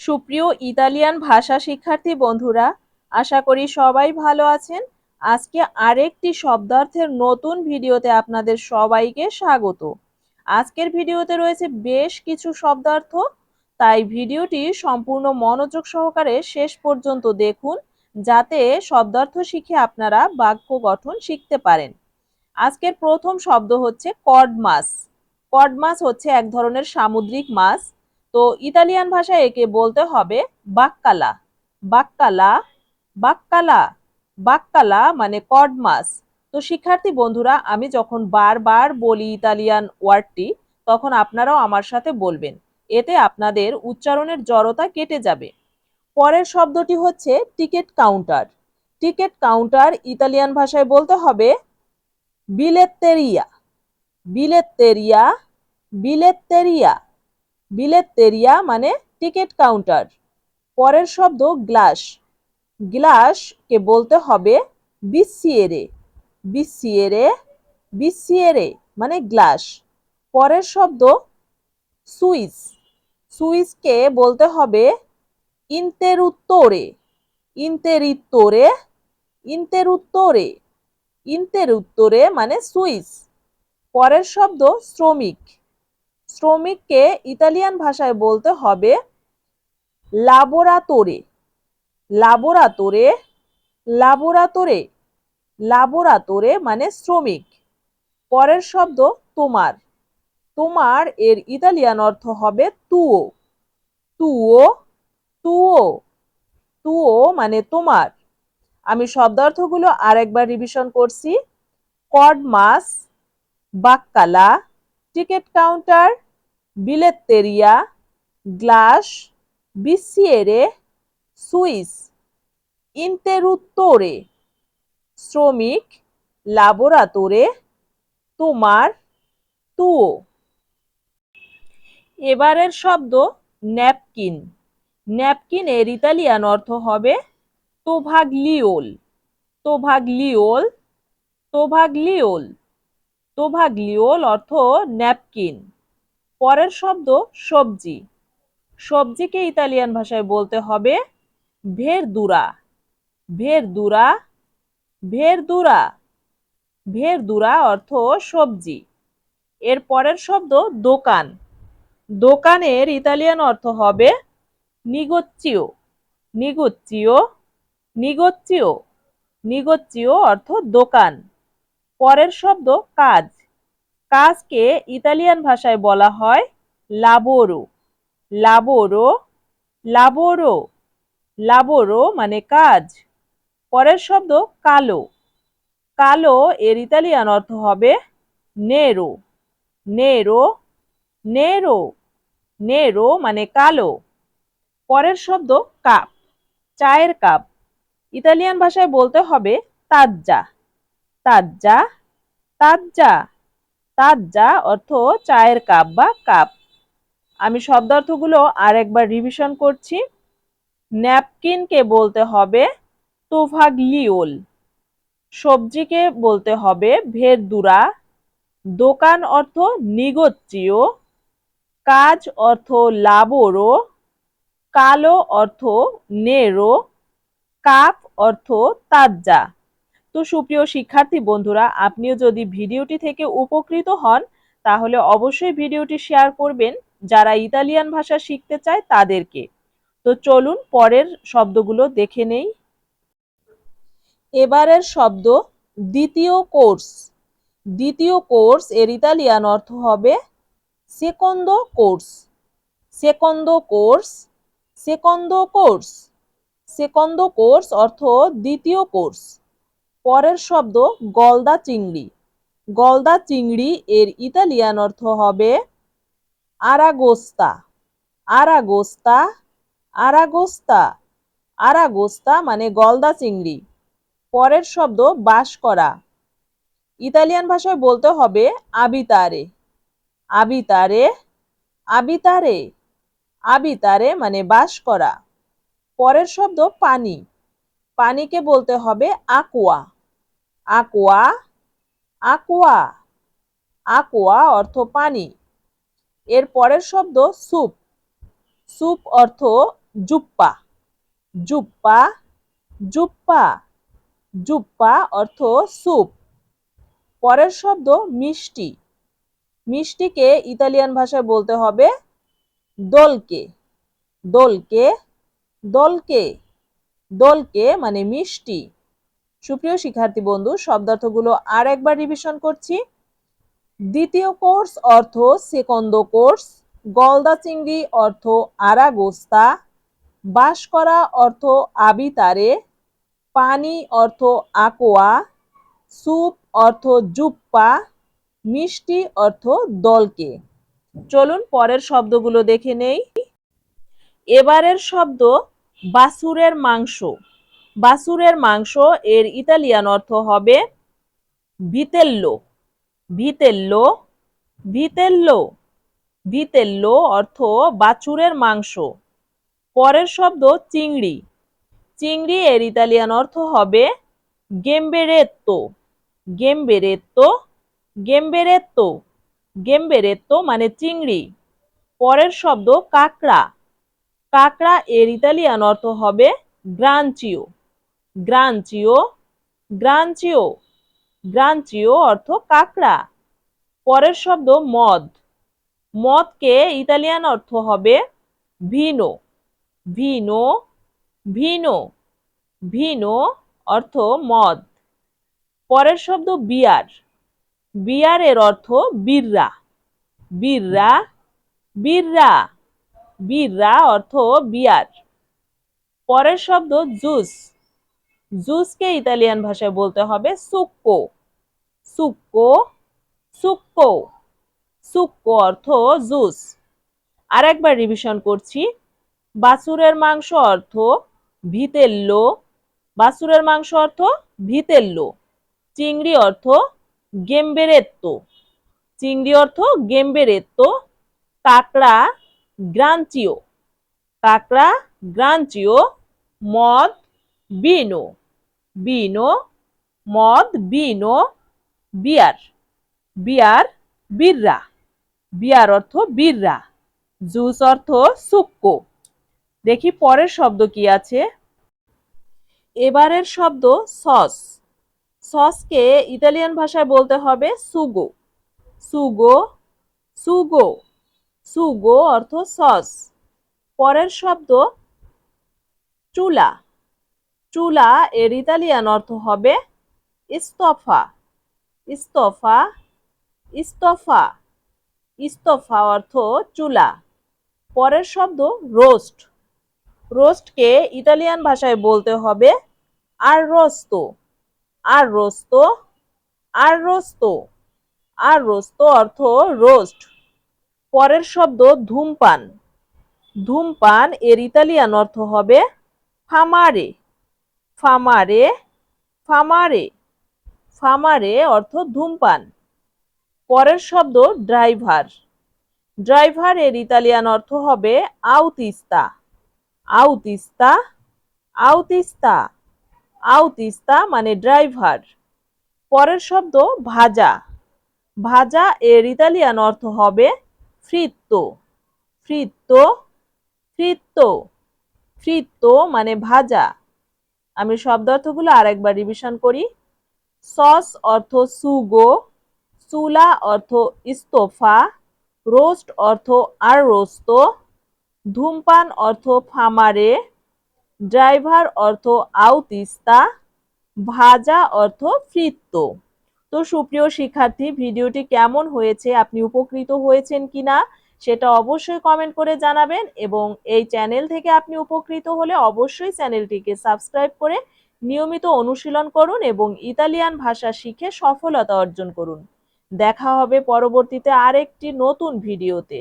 সুপ্রিয় ইতালিয়ান ভাষা শিক্ষার্থী বন্ধুরা, আশা করি সবাই ভালো আছেন। আজকে আরেকটি শব্দার্থের নতুন ভিডিওতে আপনাদের সবাইকে স্বাগত। আজকের ভিডিওতে রয়েছে বেশ কিছু শব্দার্থ, তাই ভিডিওটি সম্পূর্ণ মনোযোগ সহকারে শেষ পর্যন্ত দেখুন, যাতে শব্দার্থ শিখে আপনারা বাক্য গঠন শিখতে পারেন। আজকের প্রথম শব্দ হচ্ছে কড মাছ কড হচ্ছে এক ধরনের সামুদ্রিক মাছ তো ইতালিয়ান ভাষায় একে বলতে হবে বাক্কালা। বাক্কালা বাক্কালা বাক্কালা মানে কড মাছ তো শিক্ষার্থী বন্ধুরা, আমি যখন বারবার বলি ইতালিয়ান ওয়ার্ডটি, তখন আপনারাও আমার সাথে বলবেন। এতে আপনাদের উচ্চারণের জড়তা কেটে যাবে। পরের শব্দটি হচ্ছে ticket counter. Ticket counter Italian ভাষায় বলতে হবে বিলেত্তেরিয়া। বিলেত্তেরিয়া বিলেত্তেরিয়া। বিলেত্তেরিয়া মানে টিকিট কাউন্টার পরের শব্দ গ্লাস গ্লাসকে বলতে হবে বিসিয়েরে বিসিয়েরে বিসিয়েরে মানে গ্লাস পরের শব্দ সুইস সুইসকে বলতে হবে ইন্তেরুত্তরে। ইন্তেরিত্তরে, ইন্তেরুত্তরে। ইন্তেরুত্তরে মানে সুইস পরের শব্দ শ্রমিক। শ্রমিককে ইতালিয়ান ভাষায় বলতে হবে লাবোরাতোরে লাবোরাতোরে লাবোরাতোরে লাবোরাতোরে মানে শ্রমিক। পরের শব্দ তোমার তোমার এর ইতালিয়ান অর্থ হবে তুও তুও তুও তুও মানে তোমার আমি শব্দার্থগুলো আরেকবার রিভিশন করছি। কড মাস বাক্কালা টিকিট কাউন্টার বিলেত্তেরিয়া গ্লাস, বিসিয়েরে, সুইস, ইন্তেরুত্তোরে, শ্রমিক লাবোরাতোরে তোমার তুও এবারের শব্দ ন্যাপকিন। ন্যাপকিন এর ইতালিয়ান অর্থ হবে তোভাগলিওল। তোভাগলিওল তোভাগলিওল। তোভাগলিওল অর্থ ন্যাপকিন, পরের শব্দ সবজি। সবজিকে ইতালিয়ান ভাষায় বলতে হবে ভেরদুরা। ভেরদুরা ভেরদুরা ভেরদুরা অর্থ সবজি। এর পরের শব্দ দোকান। দোকানের ইতালিয়ান অর্থ হবে নিগোচ্চিও। নিগোচ্চিও নিগোচ্চিও নিগোচ্চিও অর্থ দোকান। পরের শব্দ কাজ। কাজকে ইতালিয়ান ভাষায় বলা হয় লাবোরো লাবোরো লাবোরো লাবোরো মানে কাজ। পরের শব্দ কালো। কালো এর ইতালিয়ান অর্থ হবে নেরো নেরো নেরো নেরো মানে কালো। পরের শব্দ কাপ চায়ের কাপ ইতালিয়ান ভাষায় বলতে হবে তাজ্জা। তাজ্জা তাজ্জা তাজ্জা অর্থ চায়ের কাপ বা কাপ। আমি শব্দার্থগুলো আর একবার রিভিশন করছি। ন্যাপকিনকে বলতে হবে তোভাগলিওল সবজিকে বলতে হবে ভেরদুরা। দোকান অর্থ নিগোচ্চিও। কাজ অর্থ লাবোরো। কালো অর্থ নেরো। কাপ অর্থ তাজ্জা। তো সুপ্রিয় শিক্ষার্থী বন্ধুরা, আপনিও যদি ভিডিওটি থেকে উপকৃত হন, তাহলে অবশ্যই ভিডিওটি শেয়ার করবেন যারা ইতালিয়ান ভাষা শিখতে চায় তাদেরকে। তো চলুন পরের শব্দগুলো দেখে নেই। এবারের শব্দ, দ্বিতীয় কোর্স। দ্বিতীয় কোর্স এর ইতালিয়ান অর্থ হবে second course. Second course second course. Second course অর্থ দ্বিতীয় কোর্স। পরের শব্দ গলদা চিংড়ি। গলদা চিংড়ি এর ইতালিয়ান অর্থ হবে আরাগোস্তা। আরাগোস্তা আরাগোস্তা আরাগোস্তা মানে গলদা চিংড়ি। পরের শব্দ বাস করা। ইতালিয়ান ভাষায় বলতে হবে আবিতারে। আবিতারে আবিতারে। আবিতারে মানে বাস করা। পরের শব্দ পানি। পানিকে বলতে হবে আকুয়া। আকুয়া আকুয়া আকুয়া অর্থ পানি। এর পরের শব্দ স্যুপ। স্যুপ অর্থ জুপ্পা। জুপ্পা জুপ্পা জুপ্পা অর্থ স্যুপ। পরের শব্দ মিষ্টি। মিষ্টিকে ইতালিয়ান ভাষায় বলতে হবে দোলকে। দোলকে দোলকে। দোলকে মানে মিষ্টি। সুপ্রিয় শিক্ষার্থী বন্ধু, শব্দার্থগুলো আর একবার রিভিশন করছি। দ্বিতীয় কোর্স অর্থ, সেকন্দ কোর্স, গলদা চিংড়ি অর্থ, আরাগোস্তা বাস করা অর্থ, আবিতারে, পানি অর্থ, আকোয়া, স্যুপ অর্থ, জুপ্পা, মিষ্টি অর্থ, দলকে। চলুন পরের শব্দগুলো দেখে নেই। এবারের শব্দ বাসুরের মাংস। বাসুরের মাংস এর ইতালিয়ান অর্থ হবে ভিতেল্লো। ভিতেল্লো ভিতেল্লো। ভিতেল্লো অর্থ বাছুরের মাংস। পরের শব্দ চিংড়ি। চিংড়ি এর ইতালিয়ান অর্থ হবে গেম্বেরেত্তো। গেম্বেরেত্তো গেম্বেরেত্তো। গেম্বেরেত্তো মানে চিংড়ি। পরের শব্দ কাঁকড়া। কাঁকড়া এর ইতালিয়ান অর্থ হবে গ্রাঞ্চিও। গ্রাঞ্চিও গ্রাঞ্চিও গ্রাঞ্চিও অর্থ কাঁকড়া। পরের শব্দ মদ। মদকে ইতালিয়ান অর্থ হবে ভিনো। ভিনো ভিনো ভিনো অর্থ মদ। পরের শব্দ বিয়ার। বিয়ারের অর্থ বিররা। বিররা বিররা। বিররা অর্থ বিয়ার। পরের শব্দ জুস। জুসকে ইতালিয়ান ভাষায় বলতে হবে সুক্কো। সুক্কো সুক্কো। সুক্কো অর্থ জুস। আরেকবার রিভিশন করছি। বাছুরের মাংস অর্থ ভিতেল্লো। বাছুরের মাংস অর্থ ভিতেল্লো। চিংড়ি অর্থ গেম্বেরেত্তো। চিংড়ি অর্থ গেম্বেরেত্তো। কাঁকড়া গ্রাঞ্চিও কাঁকড়া গ্রাঞ্চিও মদ, বিনো। বিনো, মদ, বিনো, বিয়ার। বিয়ার, বিররা। বিয়ার অর্থ বিররা। জুস অর্থ সুক্কো। দেখি পরের শব্দ কি আছে? এবারের শব্দ সস। সসকে ইতালিয়ান ভাষায় বলতে হবে সুগো। সুগো সুগো। সুগো অর্থ সস। পরের শব্দ চুলা। চুলা এর ইতালিয়ান অর্থ হবে ইস্তফা। ইস্তফা ইস্তফা। ইস্তফা অর্থ চুলা। পরের শব্দ রোস্ট। রোস্টকে ইতালিয়ান ভাষায় বলতে হবে আর রোস্ত আর রোস্ত আর রোস্ত আর রোস্ত অর্থ রোস্ট। পরের শব্দ ধূমপান। ধূমপান এর ইতালিয়ান অর্থ হবে ফামারে। ফামারে ফামারে। ফামারে অর্থ ধূমপান। পরের শব্দ ড্রাইভার। ড্রাইভার এর ইতালিয়ান অর্থ হবে আউতিস্তা। আউতিস্তা আউতিস্তা। আউতিস্তা মানে ড্রাইভার। পরের শব্দ ভাজা। ভাজা এর ইতালিয়ান অর্থ হবে ফ্রিত্তো ফ্রিত্তো ফ্রিত্তো ফ্রিত্তো মানে ভাজা। আমি শব্দার্থগুলো আরেকবার রিভিশন করি। সস অর্থ সুগো চুলা অর্থ ইস্তফা, রোস্ট অর্থ আর রোস্ত ধূমপান অর্থ ফামারে, ড্রাইভার অর্থ আউতিস্তা, ভাজা অর্থ ফ্রিত্ত তো সুপ্রিয় শিক্ষার্থী, ভিডিওটি কেমন হয়েছে, আপনি উপকৃত হয়েছেন কিনা সেটা অবশ্যই কমেন্ট করে জানাবেন এবং এই চ্যানেল থেকে আপনি উপকৃত হলে অবশ্যই চ্যানেলটিকে সাবস্ক্রাইব করে নিয়মিত অনুশীলন করুন এবং ইতালিয়ান ভাষা শিখে সফলতা অর্জন করুন। দেখা হবে পরবর্তীতে আরেকটি নতুন ভিডিওতে।